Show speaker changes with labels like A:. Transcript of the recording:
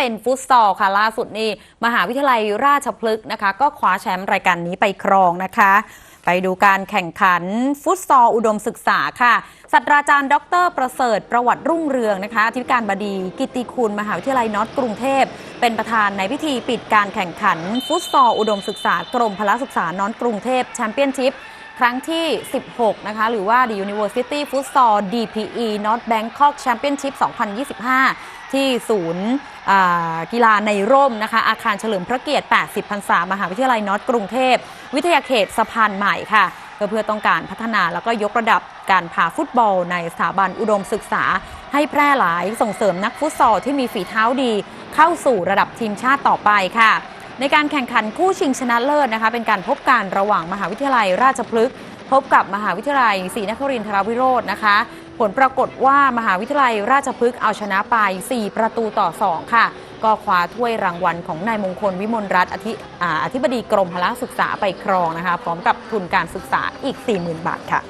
A: เป็นฟุตซอลค่ะล่าสุดนี่มหาวิทยาลัยราชพฤกษ์นะคะ ก็คว้าแชมป์รายการนี้ไปครองนะคะ ไปดูการแข่งขันฟุตซอลอุดมศึกษาค่ะศาสตราจารย์ ดร ประเสริฐประวัติรุ่งเรืองนะคะอธิการบดีกิตติคุณมหาวิทยาลัยน็อตกรุงเทพ เป็นประธานในพิธีปิดการแข่งขันฟุตซอลอุดมศึกษากรมพละศึกษาน็อตกรุงเทพแชมเปี้ยนชิพ ครั้งที่ 16 นะคะ หรือว่า The University Futsal DPE North Bangkok Championship 2025 ที่ศูนย์กีฬาในร่มนะคะ อาคารเฉลิมพระเกียรติ 80 พรรษา มหาวิทยาลัยน็อตกรุงเทพ วิทยาเขตสะพานใหม่ค่ะเพื่อต้องการพัฒนาแล้วก็ยกระดับการพาฟุตบอลในสถาบันอุดมศึกษา ให้แพร่หลายส่งเสริมนักฟุตซอลที่มีฝีเท้าดี เข้าสู่ระดับทีมชาติต่อไปค่ะ ในการแข่งขันคู่ชิงชนะเลิศนะคะ เป็นการพบกันระหว่างมหาวิทยาลัยราชพฤกษ์พบกับมหาวิทยาลัยศรีนครินทรวิโรจน์นะคะ ผลปรากฏว่ามหาวิทยาลัยราชพฤกษ์เอาชนะไป 4 ประตูต่อ 2 ค่ะ ก็คว้าถ้วยรางวัลของนายมงคลวิมลรัตน์อธิอาอธิบดีกรมพละศึกษาไปครองนะคะ พร้อมกับทุนการศึกษาอีก 40,000 บาทค่ะ